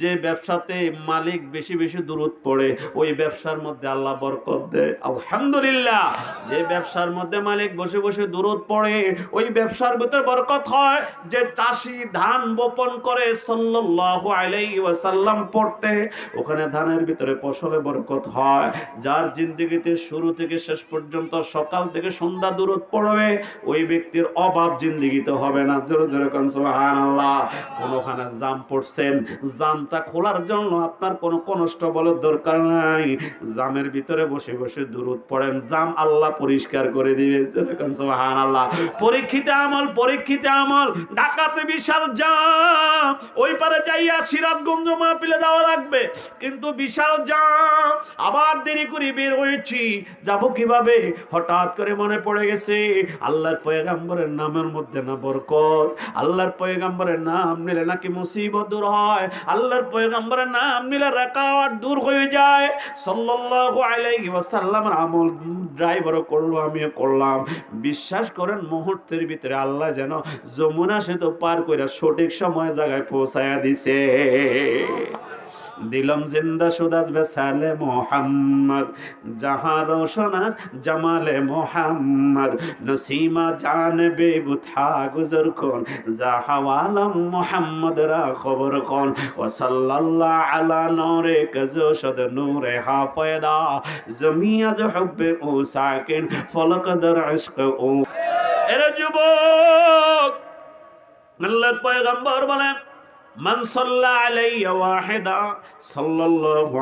যে ব্যবসাতে মালিক বেশি বেশি দূরত পড়ে, ওই ব্যবসার মধ্যে আল্লাহ বরকত দেয়। আলহামদুলিল্লাহ, যে ব্যবসার মধ্যে মালিক বসে বসে দূরত পড়ে, ওই ব্যবসার ভিতর বরকত হয়। যে চাষি ধান বপন করে সাল্লাল্লাহু আলাইহি ওয়াসাল্লাম পড়তে, ওখানে ধানের ভিতরে ফসলে বরকত হয়। যার জিন্দগিতে শুরু থেকে শেষ পর্যন্ত সকাল থেকে সন্ধ্যা দূরত পড়বে, ওই ব্যক্তির অভাব জিন্দগিতে হবে না। জোরে জোরে কোন, সুবহানাল্লাহ। কোনখানে জাম পড়ছেন জামটা খোলার জন্য আপনার কোনো কনস্টেবলের দরকার নাই। জামের ভিতরে বসে বসে দূরত পড়েন। জাম আল্লাহ পরিষ্কার করে দিবে। যেরকম সুবহানাল্লাহ। পরীক্ষিত আমল পরীক্ষিত আমল। ঢাকাতে বিশাল জাম। ওই পারে যাইয়া সিরাজগঞ্জ মাহফিলে যাওয়া লাগবে। কিন্তু বিশাল জাম। আবার দেরি করে বের হয়েছি। যাব কীভাবে? হঠাৎ করে মনে পড়ে গেছে, আল্লাহর পয়গাম্বরের নামের মধ্যে না বরকত। আল্লাহর পয়গাম্বরের নাম নিলে নাকি মুসিবত দূর হয়। আল্লাহর পয়গাম্বরের নাম নিলে রেকাওয়াট দূর হয়ে যায়। সাল্লাল্লাহু আলাইহি ওয়াসাল্লামের আমল ড্রাইভারও করল, আমিও করলাম। বিশ্বাস করেন, মুহূর্তের ভিতরে আল্লাহ যেন যমুনা সেতু পার করে সঠিক সময় জায়গায় পৌঁছায়া দিছে। দিলম জিন্দা সুদাস বেসালে মোহাম্মদ জাহাঁ রোশনাস জামালে মোহাম্মদ, নসীমা জান বেবুথা গুজর কোন জাহাওয়ালম মোহাম্মদ রা খবর কোন ও সাল্লাল্লাহ আলা নূরে কজো শদ নূরে হা পয়দা জমিয়া জ হুব্বে ও সাকিন, ফলক দর ইশক ও। এরে যুবক আল্লাহ পয়গম্বর বলেন মান সাল্লা আলাইয়া ওয়াহিদা সাল্লাল্লাহু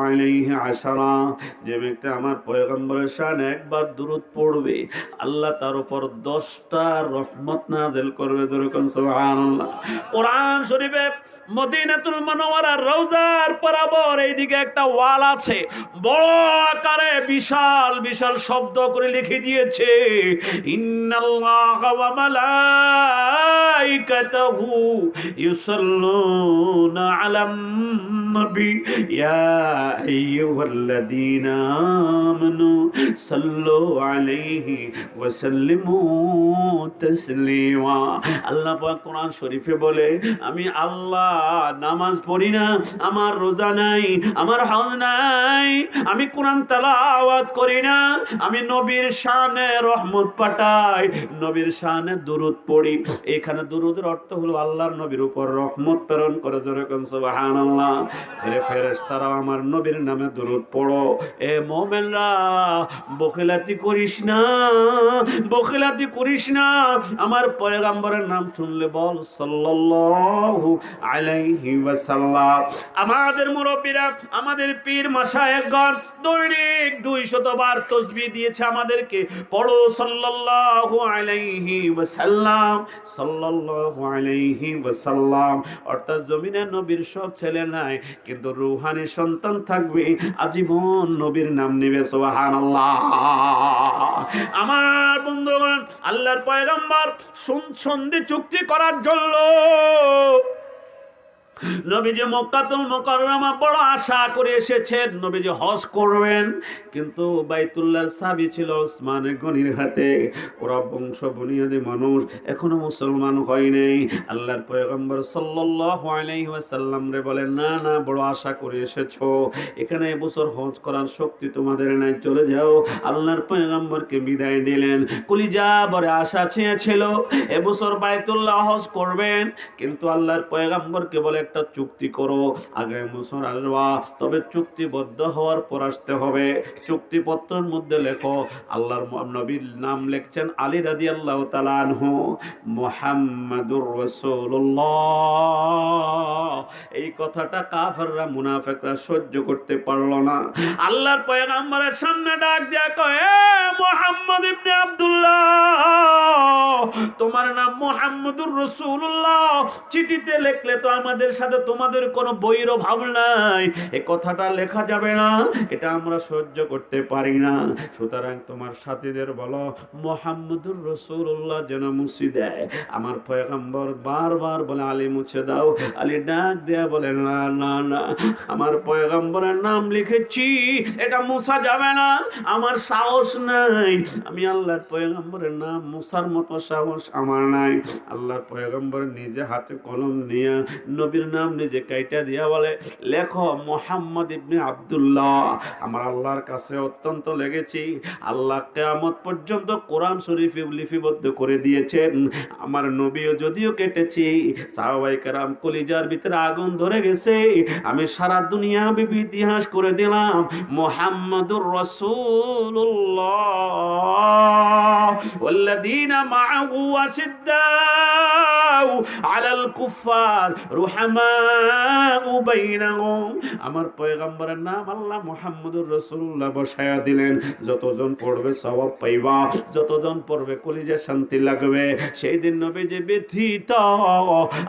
যে ব্যক্তি আমার পয়গম্বরের শানে একবার দুরূদ পড়বে, আল্লাহ তার উপর 10টা রহমত নাযিল করবে যেরকম সুবহানাল্লাহ। কোরআন শরীফে মদিনাতুল মুনাওয়ারা রওজার বরাবর এইদিকে একটা ওয়াল আছে, বড় আকারে বিশাল বিশাল শব্দ করে লিখে দিয়েছে, ইন্নাল্লাহা ওয়া মালাইকাতাহু ইউসাল্লুনা আলান নবী ইয়া আইয়ুহাল্লাযীনা আমানু সাল্লু আলাইহি ওয়া সাল্লিমু তাসলিমা আল্লাহ পাক কোরআন শরীফে বলে আল্লাহ, নামাজ পড়ি না, আমার রোজা নাই, আমার হজ নাই, আমি কোরআন তেলাওয়াত করি না, আমি নবীর শানে রহমত পাঠাই, নবীর শানে দুরুদ পড়ি। এখানে দুরুদের অর্থ হলো আল্লাহর নবীর উপর রহমত প্রেরণ করে যেরকম ফেরে ফেরেশতারাও আমার নবীর নামে দুরুদ পড়ো। এ মোমেনরা, বখিলাতি করিস না, বখিলাতি করিস না। আমার পয়গাম্বরের নাম শুনলে বল, সাল্লাল্লাহু আলাইহি ওয়াসাল্লাম। আমাদের মুরব্বীরা, আমাদের পীর মাশায়েখগণ, দৈনিক 200 বার তাসবিহ দিয়েছে আমাদেরকে। পড়ো, সাল্লাল্লাহু আলাইহি ওয়াসাল্লাম, সাল্লাল্লাহু আলাইহি ওয়াসাল্লাম। অর্থাৎ জমিনে নবীর সব ছেলে নাই কিন্তু রুহানি সন্তান থাকবে, আজীবন নবীর নাম নেবে সোহান আমার বন্ধুগণ, আল্লাহর পয়গম্বর সন্ধি চুক্তি করার জন্য নবীজি মক্কাতুল মুকাররমা বড় আশা করে এসেছেন। নবীজি হজ করবেন, কিন্তু বাইতুল্লাহর চাবি ছিল ওসমান গনির হাতে। ওরা বংশ বুনিয়াদি মানুষ, এখনও মুসলমান হয় নাই। আল্লাহর পয়গম্বর সাল্লাল্লাহু আলাইহি রে বলেন, না না, বড় আশা করে এসেছ। এখানে এবছর হজ করার শক্তি তোমাদের নাই। চলে যাও। আল্লাহর পয়গম্বরকে বিদায় দিলেন কলিজা বড় আশা ছেয়েছিল এবছর বাইতুল্লাহ হজ করবেন। কিন্তু আল্লাহর পয়গম্বরকে বলে একটা চুক্তি করো, আগামী বছর আসবা। তবে চুক্তিবদ্ধ হওয়ার পর আসতে হবে। চুক্তিপত্রের মধ্যে লেখো, আল্লাহর নবীর নাম লিখছেন আলী রাদি আল্লাহ তালানহু মোহাম্মদুর রসুল্লাহ এই কথাটা কাফেররা, মুনাফেকরা সহ্য করতে পারল না। আল্লাহর পয়গাম্বরের সামনে ডাক দিয়া কয়, "এ মোহাম্মদ ইবনে আব্দুল্লাহ, তোমার নাম মোহাম্মদুর রসুল্লাহ চিঠিতে লিখলে তো আমাদের সাথে তোমাদের কোনো বৈর ভাব নাই। এ কথাটা লেখা যাবে না, এটা আমরা সহ্য করতে পারি না। সুতরাং তোমার সাথীদের বলো, মোহাম্মদুর রসুল্লাহ যেন মুছি দেয়। আমার পয়গম্বর বারবার বলে, আলী মুছে দাও। আলী ডাক দেয়া বলে, না না না, আমার পয়গম্বরের নাম লিখেছি, এটা মুছা যাবে না, আমার সাহস নাই। আমি আল্লাহর পয়গম্বরের নাম মুসার মতো সাহস আমার নাই। আল্লাহর পয়গম্বর নিজে হাতে কলম নিয়ে নবীর নবীর নাম নিজে কাইটা দিয়া বলে লেখো মোহাম্মদ ইবনে আব্দুল্লাহ আমার আল্লাহর কাছে অত্যন্ত লেগেছি আল্লাহ কেয়ামত পর্যন্ত কোরআন শরীফ লিপিবদ্ধ করে দিয়েছেন আমার নবীও যদিও কেটেছি সাহাবাই কারাম কলিজার ভিতরে আগুন ধরে গেছে আমি সারা দুনিয়া বিবি ইতিহাস করে দিলাম মোহাম্মদুর রসুল্লাহ والذين معه أشداء على الكفار رحماء بينهم আমার পয়গম্বরের নাম আল্লাহ মুহাম্মদুর রাসূলুল্লাহ বসায়া দিলেন। যতজন পড়বে সওয়াব পাইবা, যতজন পড়বে কলিজে শান্তি লাগবে। সেই দিন নবী যে ব্যথিত।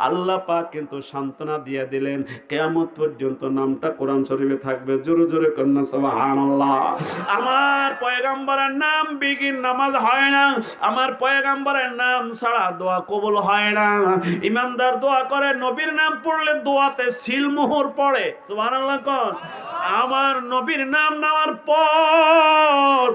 আল্লাহ পাক কিন্তু সান্ত্বনা দিয়ে দিলেন, কেয়ামত পর্যন্ত নামটা কোরআন শরীফে থাকবে। জোরে জোরে কন্যা, সুবহানাল্লাহ। আমার পয়গম্বরের নাম বিগিন নামাজ হয় না। আমার পয়গম্বরের নাম ছাড়া দোয়া কবুল হয় না। ইমানদার দোয়া করে, নবীর নাম পড়লে দোয়াতে সিলমোহর পড়ে, সুবহানাল্লাহ আমার নবীর নাম নেওয়ার পর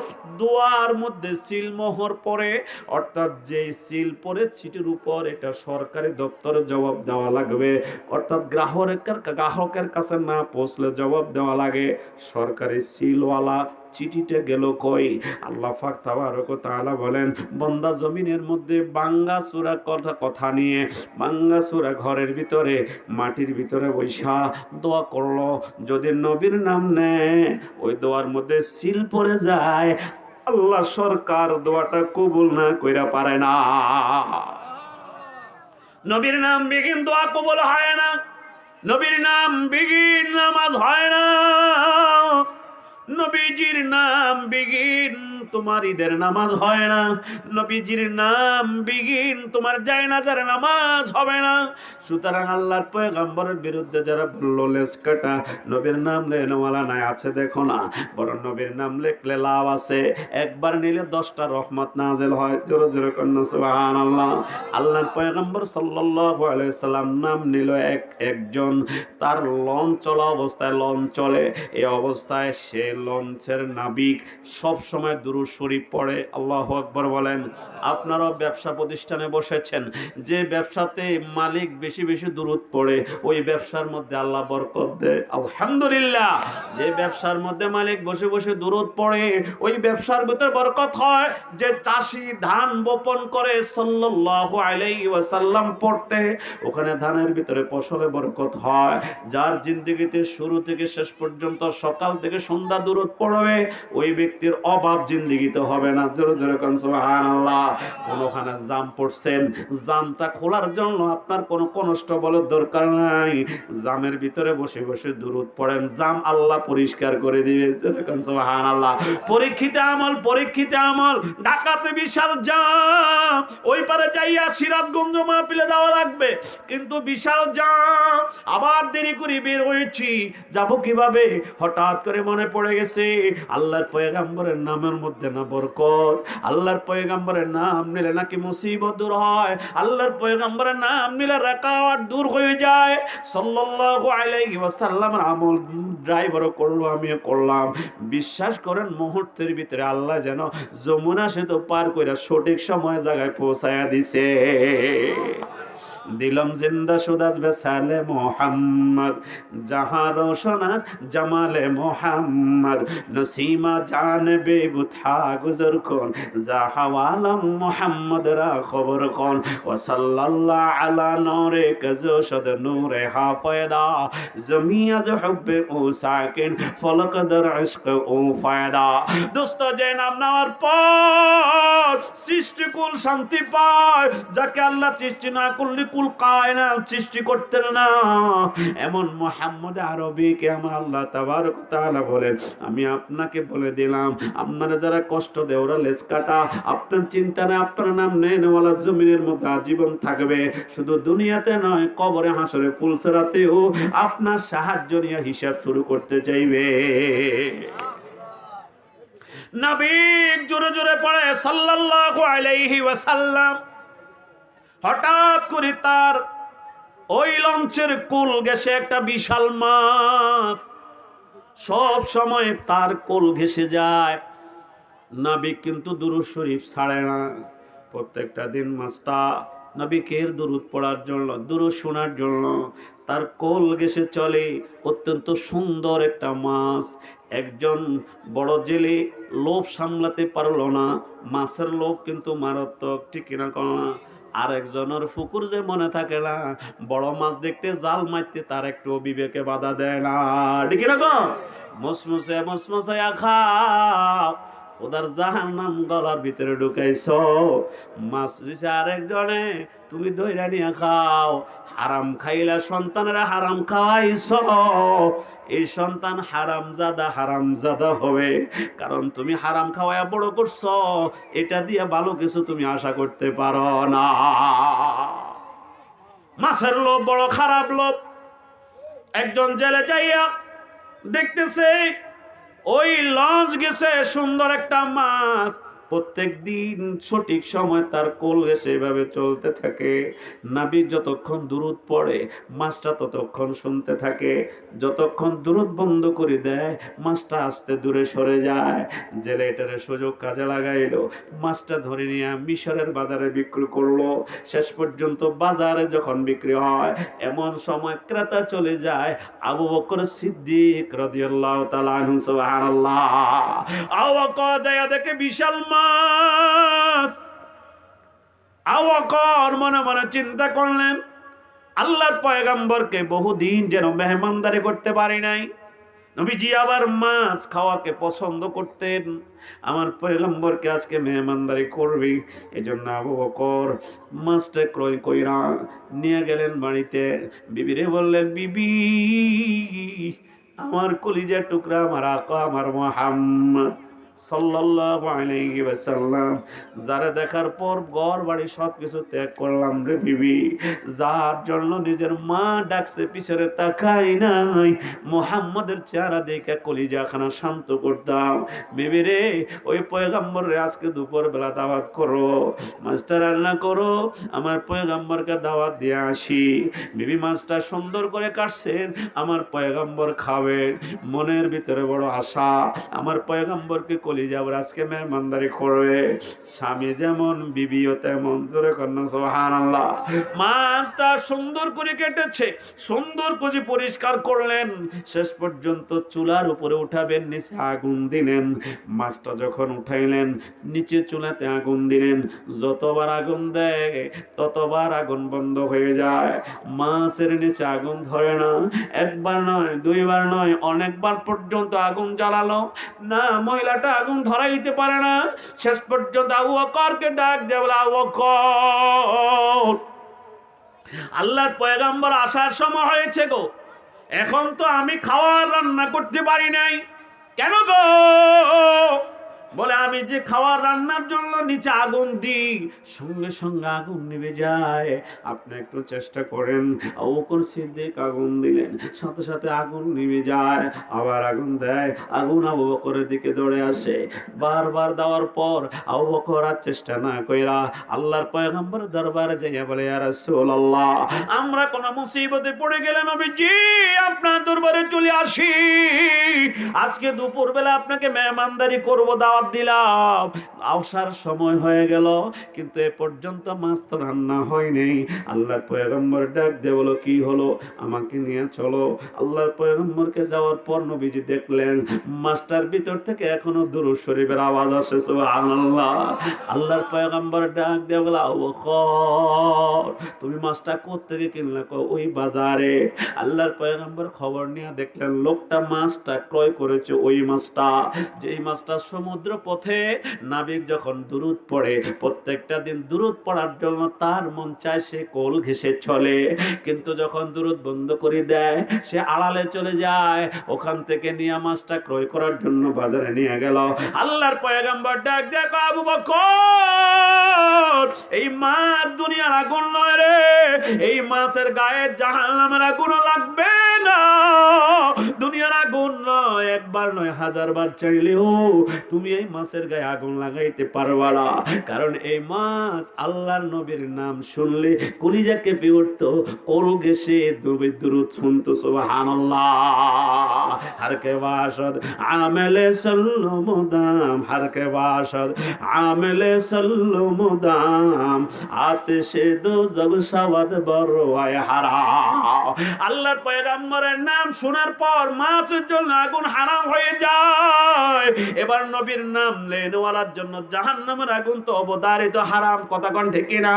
দোয়ার মধ্যে সিলমোহর পড়ে, অর্থাৎ যে সিল পরে চিঠির উপর এটা সরকারি দপ্তরে জবাব দেওয়া লাগবে। অর্থাৎ গ্রাহকের গ্রাহকের কাছে না পৌঁছলে জবাব দেওয়া লাগে। সরকারি সিলওয়ালা চিঠিটা গেল কই? আল্লাহ পাক তাবারক তাআলা বলেন, বন্দা জমিনের মধ্যে বাঙ্গা সুরা কথা কথা নিয়ে বাঙ্গা সুরা ঘরের ভিতরে, মাটির ভিতরে বৈশা দোয়া করল। যদি নবীর নাম নেয়, ওই দোয়ার মধ্যে সিল পড়ে যায়। আল্লাহ সরকার দোয়াটা কবুল না কইরা পারে না। নবীর নাম বিঘিন দোয়া কবুল হয় না। নবীর নাম বিঘিন নামাজ হয় না। নবীজির নাম বিগিন তোমার ঈদের নামাজ হয় না। নবীজির নাম বিগিন তোমার জায়নাজার নামাজ হবে না। সুতরাং আল্লাহর পয়গম্বরের বিরুদ্ধে যারা বলল লেস কাটা, নবীর নাম লেনওয়ালা নাই, আছে দেখো না। বড় নবীর নাম লেখলে লাভ আছে। একবার নিলে দশটা রহমত নাজেল হয়। জোরে জোরে কন্যা সুবাহান আল্লাহ আল্লাহর পয়গম্বর সাল্লাল্লাহু আলাইহি সাল্লাম নাম নিল এক একজন। তার লঞ্চ চলা অবস্থায় লঞ্চ চলে। এই অবস্থায় সে লঞ্চের নাবিক সব সময় দুরুদ শরীফ পড়ে, আল্লাহ আকবর বলেন, আপনারাও ব্যবসা প্রতিষ্ঠানে বসেছেন, যে ব্যবসাতে মালিক বেশি বেশি দূরত পড়ে, ওই ব্যবসার মধ্যে আল্লাহ বরকত দেয়। আলহামদুলিল্লাহ, যে ব্যবসার মধ্যে মালিক বসে বসে দূরত পড়ে, ওই ব্যবসার ভিতর বরকত হয়, যে চাষি ধান বপন করে সাল্লাল্লাহু আলাইহি ওয়াসাল্লাম পড়তে, ওখানে ধানের ভিতরে ফসলে বরকত হয়। যার জিন্দগিতে শুরু থেকে শেষ পর্যন্ত সকাল থেকে সন্ধ্যা দূরত পড়বে, ওই ব্যক্তির অভাব জিন্দগিতে হবে না। জোরে জোরে কোন, সুবহানাল্লাহ। কোনখানে জাম পড়ছেন? জামটা খোলার জন্য আপনার কোনো কনষ্ট বলার দরকার নাই। জামের ভিতরে বসে বসে দূরত পড়েন। জাম আল্লাহ পরিষ্কার করে দিবে। জোরে কোন, সুবহানাল্লাহ। পরীক্ষিত আমল পরীক্ষিত আমল। ঢাকাতে বিশাল জাম। ওই পারে যাইয়া সিরাজগঞ্জ মাহফিলে যাওয়া লাগবে। কিন্তু বিশাল জাম। আবার দেরি করে বের হয়েছি। যাব কীভাবে? হঠাৎ করে মনে পড়ে গেছে, আল্লাহর পয়গাম্বরের নামের মধ্যে না বরকত। আল্লাহর পয়গাম্বরের নাম নিলে নাকি মুসিবত দূর হয়। আল্লাহর পয়গাম্বরের নাম নিলে রাকাওয়াত দূর হয়ে যায়। সাল্লাল্লাহু আলাইহি ওয়াসাল্লামের আমল ড্রাইভারও করল, আমিও করলাম। বিশ্বাস করেন, মুহূর্তের ভিতরে আল্লাহ যেন যমুনা সেতু পার করে সঠিক সময় জায়গায় পৌঁছায়া দিছে। দিলম জিন্দা সুদাস বেসালে মোহাম্মদ জাহা রোশনাস জামালে মোহাম্মদ, নসিমা জান বেবুথা গুজর কোন জাহাওয়ালাম মোহাম্মদ রা খবর কোন, ও সাল্লাল্লাহ আলা নূরে কজো শদ নূরে হা পয়দা জমিয়া জ হুব্বে ও সাকিন, ফলক দর ইশক ও ফায়দা। দোস্ত, যে নাম নেওয়ার পর সৃষ্টিকুল শান্তি পায়, যাকে আল্লাহ সৃষ্টি না করলে কুল কায়না সৃষ্টি করতেন না। এমন মোহাম্মদ আরবিকে আমার আল্লাহ তাবারক তাআলা বলেন, আমি আপনাকে বলে দিলাম, আপনারা যারা কষ্ট দেয় ওরা লেজ কাটা আপনার চিন্তা নেই, আপনার নাম নেন ওলা জমিনের মধ্যে আজীবন থাকবে। শুধু দুনিয়াতে নয়, কবরে হাসরে ফুলসরাতেও আপনার সাহায্য নিয়ে হিসাব শুরু করতে চাইবে। নবীন জোরে জোরে পড়ে, সাল্লাল্লাহু আলাইহি ওয়াসাল্লাম। হঠাৎ করে তার ওই লঞ্চের কোল গেছে একটা বিশাল মাছ। সব সময় তার কোল ঘেসে যায়। নাবিক কিন্তু দুরুদ শরীফ ছাড়ে না। প্রত্যেকটা দিন মাছটা নবীকের দুরুদ পড়ার জন্য, দুরুদ শোনার জন্য তার কোল ঘেসে চলে। অত্যন্ত সুন্দর একটা মাছ। একজন বড় জেলে লোভ সামলাতে পারল না। মাছের লোভ কিন্তু মারাত্মক, ঠিক কিনা না? আর একজনের ফুকুর যে মনে থাকে না, বড় মাছ দেখতে জাল মারতে তার একটু বিবেকে বাধা দেয় না। ঠিক গো মসমসে মসমসে খাও ওদার জাহান নাম গলার ভিতরে ঢুকাইছ। মাছ দিছে আরেকজনে, তুমি দইরা নিয়ে খাও। হারাম খাইলা সন্তানেরা হারাম খাওয়াইছ এই সন্তান হারাম জাদা হারাম জাদা হবে। কারণ তুমি হারাম খাওয়ায় বড় করছ, এটা দিয়ে ভালো কিছু তুমি আশা করতে পারো না। মাছের লোভ, বড় খারাপ লোভ। একজন জেলে যাইয়া দেখতেছে, ওই লঞ্চ গেছে সুন্দর একটা মাছ। প্রত্যেক দিন সঠিক সময় তার কোল এভাবে চলতে থাকে। নাবি যতক্ষণ দূরত পড়ে, মাছটা ততক্ষণ শুনতে থাকে। যতক্ষণ দূরত বন্ধ করে দেয়, মাছটা আস্তে দূরে সরে যায়। জেলে এটারে সুযোগ কাজে লাগাইলো। মাছটা ধরে নিয়ে মিশরের বাজারে বিক্রি করল। শেষ পর্যন্ত বাজারে যখন বিক্রি হয়, এমন সময় ক্রেতা চলে যায়, আবু বকর সিদ্দিক রাদিয়াল্লাহু তাআলা আনহু, সুবহানাল্লাহ। আবু বকর দেখে বিশাল মাছ আবু বকর মনে মনে চিন্তা করলেন, আল্লাহর বহুদিন যেন মেহমানদারি করতে পারি নাই। নবীজি আবার মাছ খাওয়াকে পছন্দ করতেন। আমার পয়গম্বরকে আজকে মেহমানদারি করবি এই জন্য আবু বকর মাছটা ক্রয় কইরা নিয়ে গেলেন বাড়িতে। বিবিরে বললেন, বিবি, আমার কলিজার টুকরা, আমার আকা, আমার মোহাম্মদ। যারা দেখার পর ঘর বাড়ি ত্যাগ করলাম রে বিবি। যার জন্য নিজের মা ডাকছে, পিছনে তাকাই নাই। মোহাম্মদের চেহারা দেখে কলিজাখানা শান্ত করতাম। বিবি রে, ওই পয়গাম্বর রে আজকে দুপুর বেলা দাওয়াত করো। মাছটা রান্না করো, আমার পয়গাম্বরকে দাওয়াত দিয়ে আসি। বিবি মাছটা সুন্দর করে কাটছেন, আমার পয়গাম্বর খাবেন। মনের ভিতরে বড় আশা। আমার পয়গাম্বরকে কলিজা আবার আজকে মেহমানদারি করবে স্বামী যেমন, বিবিও তেমন। জোরে কন্যা সোহান আল্লাহ মাছটা সুন্দর করে কেটেছে, সুন্দর করে পরিষ্কার করলেন। শেষ পর্যন্ত চুলার উপরে উঠাবেন, নিচে আগুন দিলেন। মাছটা যখন উঠাইলেন, নিচে চুলাতে আগুন দিলেন। যতবার আগুন দেয়, ততবার আগুন বন্ধ হয়ে যায়। মাছের নিচে আগুন ধরে না। একবার নয়, দুইবার নয়, অনেকবার পর্যন্ত আগুন জ্বালালো। না মহিলাটা আগুন ধরাইতে পারে না। শেষ পর্যন্ত আবু বকরকে ডাক দেবলা বলে, আবু বকর, আল্লাহর পয়গাম্বর আসার সময় হয়েছে গো। এখন তো আমি খাওয়ার রান্না করতে পারি নাই। কেন গো? বলে, আমি যে খাওয়ার রান্নার জন্য নিচে আগুন দিই, সঙ্গে সঙ্গে আগুন নিভে যায়। আপনি একটু চেষ্টা করেন। অবকর সিদ্দিক আগুন দিলেন, সাথে সাথে আগুন নিভে যায়, আবার আগুন দেয়। আগুন আবু বকরের দিকে দৌড়ে আসে। বারবার দেওয়ার পর আবু বকর আর চেষ্টা না কইরা আল্লাহর পয়গম্বর দরবারে যাইয়া বলে, ইয়া রাসূলুল্লাহ, আমরা কোন মুসিবতে পড়ে গেলে নবীজি, আপনার দরবারে চলে আসি। আজকে দুপুর বেলা আপনাকে মেহমানদারি করব দাওয়াত দিলাম। আসার সময় হয়ে গেল কিন্তু এ পর্যন্ত মাছ তো রান্না হয়নি। আল্লাহর পয়গম্বর ডাক দে বলো কি হলো? আমাকে নিয়ে চলো। আল্লাহর পয়গম্বরকে যাওয়ার পর নবীজি দেখলেন মাছটার ভিতর থেকে এখনও দুরুদ শরীফের আওয়াজ আসে সুবহানাল্লাহ। আল্লাহর পয়গম্বর ডাক দে বলো বকর তুমি মাছটা কোত্থেকে কিনলে? কও, ওই বাজারে। আল্লাহর পয়গম্বর খবর নিয়ে দেখলেন লোকটা মাছটা ক্রয় করেছে ওই মাছটা। যেই মাছটা সমুদ্র পথে নাবিক যখন দূরত পড়ে, প্রত্যেকটা দিন দূরত পড়ার জন্য তার মন চায় সে কোল ঘেসে চলে। কিন্তু যখন দূরত বন্ধ করে দেয়, সে আড়ালে চলে যায়। ওখান থেকে নিয়ে মাছটা ক্রয় করার জন্য বাজারে নিয়ে গেল। আল্লাহর পয়গম্বর ডাক দেখো আবু বকর, এই মাছ দুনিয়ার আগুন নয় রে। এই মাছের গায়ে জাহান্নামের আগুন লাগবে। না। দুনিয়ার আগুন নয়, একবার নয় হাজার বার চাইলেও তুমি এই মাছের গায়ে আগুন লাগাইতে পারবা না। কারণ এই মাছ আল্লাহর নবীর নাম শুনলে কলিজা কেঁপে উঠত কল গেসে দুবে দুরুদ শুনতো, সুবহানাল্লাহ। হার কে বাসদ, আমেলে সল্লো মুদাম। হার কে বাসদ, আমেলে সল্লো মুদাম। আতে সে দো জগ সাবাদ বড় হারা আল্লাহর পয়গাম পয়গাম্বরের নাম শোনার পর মাছের জন্য আগুন হারাম হয়ে যায়। এবার নবীর নাম লেনওয়ালার জন্য জাহান্নামের আগুন তো অবদারিত হারাম, কথা কন ঠিক না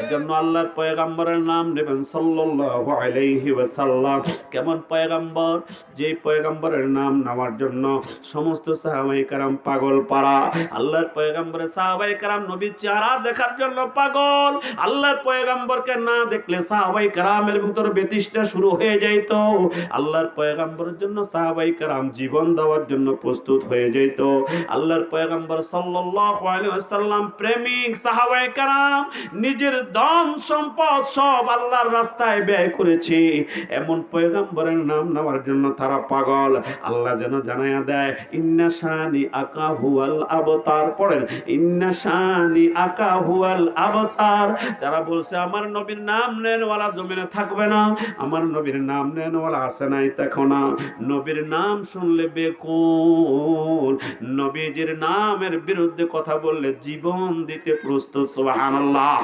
এই জন্য আল্লাহর পয়গাম্বরের নাম নেবেন সাল্লাল্লাহু আলাইহি ওয়াসাল্লাম। কেমন পয়গাম্বর? যে পয়গাম্বরের নাম নেওয়ার জন্য সমস্ত সাহাবাই কারাম পাগল পাড়া। আল্লাহর পয়গাম্বরের সাহাবাই কারাম নবীর চেহারা দেখার জন্য পাগল। আল্লাহর পয়গাম্বরকে না দেখলে সাহাবাই কারামের ভিতর বেতিষ্ঠা শুরু হয়ে যাইত। আল্লাহর পয়গাম্বরের জন্য সাহাবাই কারাম জীবন দেওয়ার জন্য প্রস্তুত হয়ে যেত। আল্লাহর পয়গাম্বর ওয়াসাল্লাম প্রেমিক, সাহাবাই কারাম, নিজের ধন সম্পদ সব আল্লাহর রাস্তায় ব্যয় করেছে। এমন পয়গাম্বরের নাম নেওয়ার জন্য তারা পাগল। আল্লাহ যেন জানাইয়া দেয়, ইন্না শানি আকা হুয়াল আবতার। পড়েন, ইন্না শানি আকা হুয়াল আবতার। যারা বলছে, আমার নবীর নাম নেন, ওয়ালা জমিনে থাকবে না। আমার নবীর নাম নেন ওয়ালা আসে নাই দেখো না নবীর নাম শুনলে বেকুল নবীজির নামের বিরুদ্ধে কথা বললে জীবন দিতে প্রস্তুত, সুবহানাল্লাহ।